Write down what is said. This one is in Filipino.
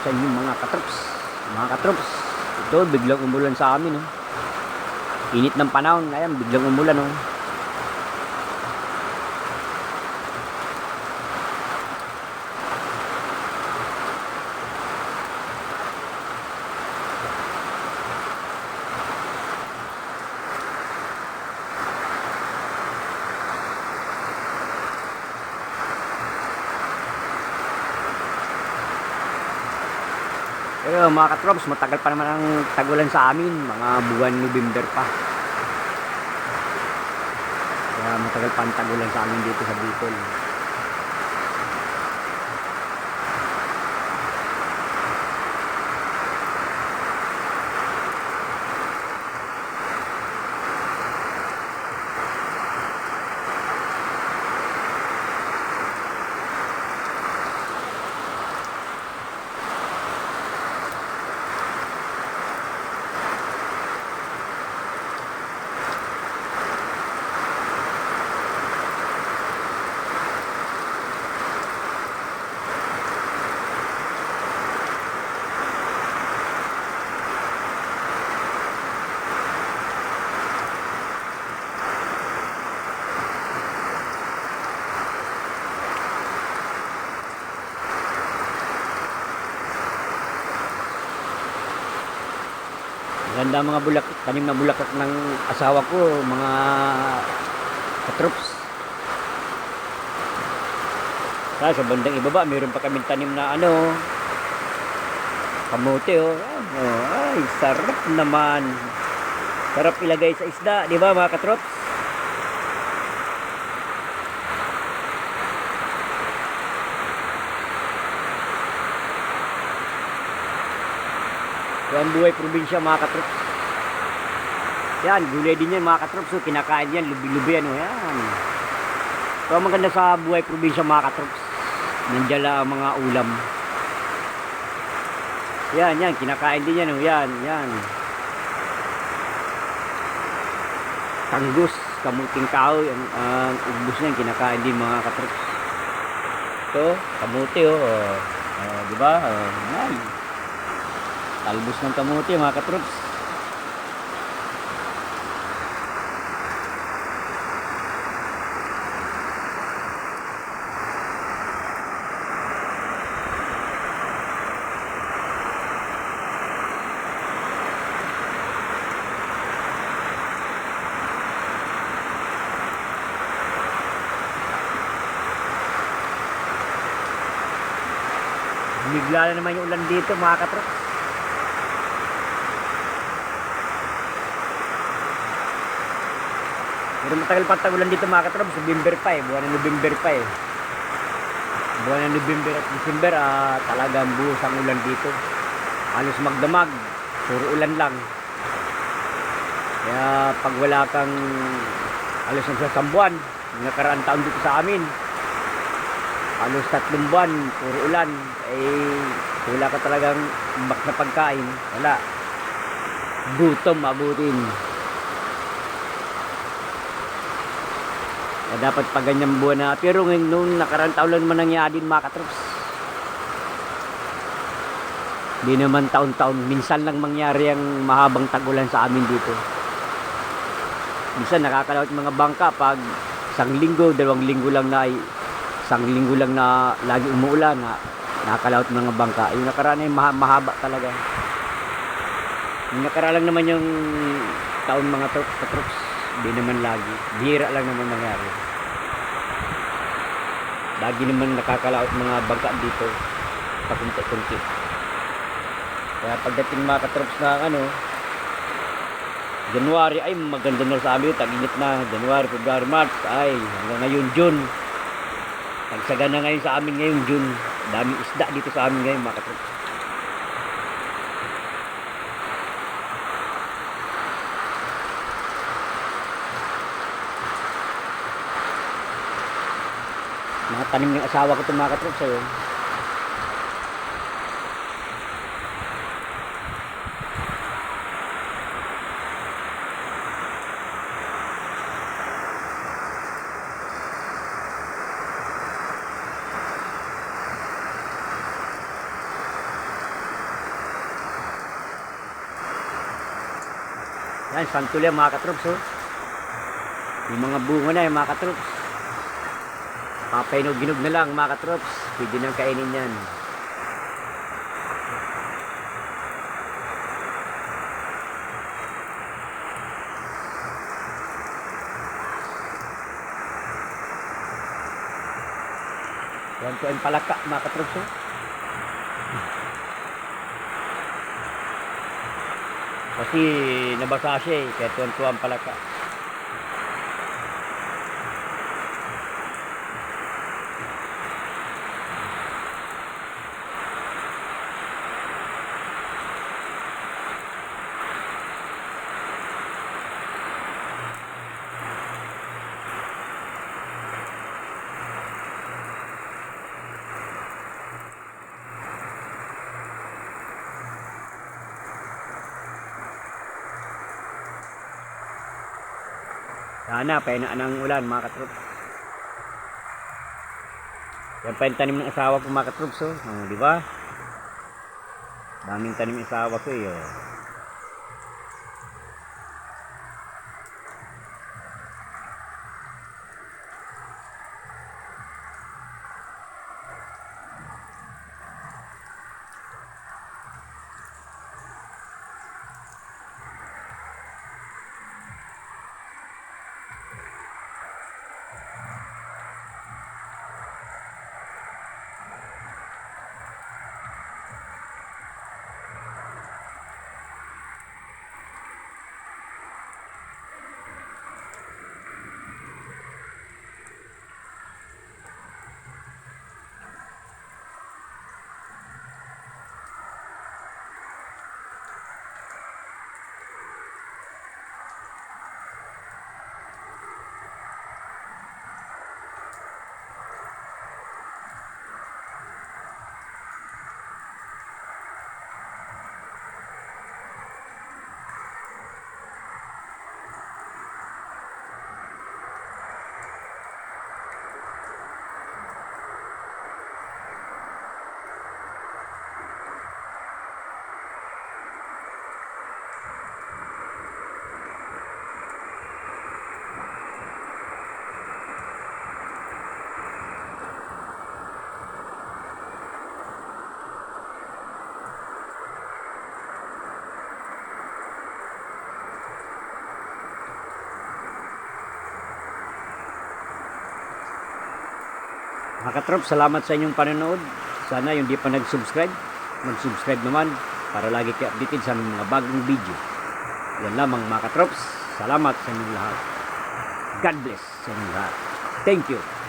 sa inyo mga katrops. Mga katrops, ito biglang umulan sa amin. Oh. Init ng panahon, ngayon biglang umulan. Oh. Pero mga katrops, matagal pa naman ang tagulan sa amin. Mga buwan November pa. Kaya matagal pa ang tagulan sa amin dito sa Bicol. Ganda mga bulak, tanim na bulaklak ng asawa ko, mga katrops. Sa, sa bandang ibaba, mayroon pa kaming tanim na ano, kamote oh. Ayan, oh. Ay, sarap naman. Sarap ilagay sa isda, di ba mga katrops? Yan buhay probinsya mga katrops. Yan, gulay din yan mga katrops. So, kinakain yan, lubi-lubi ano. Yan. So, ang maganda sa buhay probinsya mga katrops. Nandiyan ang mga ulam. Yan, yan, kinakain din yan. Oh. Yan, yan. Tanggus, kamuting kahoy. Ang, ang ubus niyan, kinakain din mga katrops. Ito, kamuti oh. oh. Oh, di ba? Oh, nice. Talbos ng kamuti mga katrops. Bigla na naman yung ulan dito mga katrops. Pero matagal pa tagulan dito mga katrops, November pa eh, buwan ng November pa eh. Buwan ng November at December, ah, talagang buhos ang ulan dito. Halos magdamag, puro ulan lang. Kaya pag wala kang halos nagsasambuan, yung nakaraan taon dito sa amin, halos tatlong buwan, puro ulan, eh wala ka talagang bak na pagkain, wala. Gutom abutin. Kaya dapat pa ganyang buwan na. Pero ngayon, nung nakarang taon lang naman nangyari din mga katrops. Di naman taon-taon. Minsan lang mangyari ang mahabang tagulan sa amin dito. Minsan nakakalawat mga bangka pag isang linggo, dalawang linggo lang na isang linggo lang na lagi umuulan na nakakalawat mga bangka. Yung nakaraan ay maha- mahaba talaga. Yung nakaraan lang naman yung taon mga trops, katrops. Hindi naman lagi. Bihira lang naman nangyari. Lagi naman nakakalaot mga bangka dito. Pakunti-kunti. Kaya pagdating mga katrops na ano, January ay maganda na sa amin. Tag-init na. January, February, March. Ay, hanggang ngayon June. Pagsaga na ngayon sa amin ngayon June. Daming isda dito sa amin ngayon mga katrops. Mga tanim ng asawa ko tumakatrop sa'yo. Yan, santulya mga katrops. Oh. Yung mga bunga na yung mga katrops. Papainog-ginog na lang mga katrops. Pwede nang kainin yan. Yan po ang palaka mga katrops, oh. Kasi nabasa siya eh, kaya tuwan-tuwan palaka. Sana, painaan ng ulan mga katrops. Yan pa yung tanim ng asawa ko mga katrops, oh. oh di ba? Daming tanim ng asawa ko eh. Oh. Mga katrops, salamat sa inyong panonood. Sana yung di pa nag-subscribe, mag-subscribe naman para lagi kayo updated sa mga bagong video. Yan lamang mga katrops. Salamat sa inyong lahat. God bless sa inyong lahat. Thank you.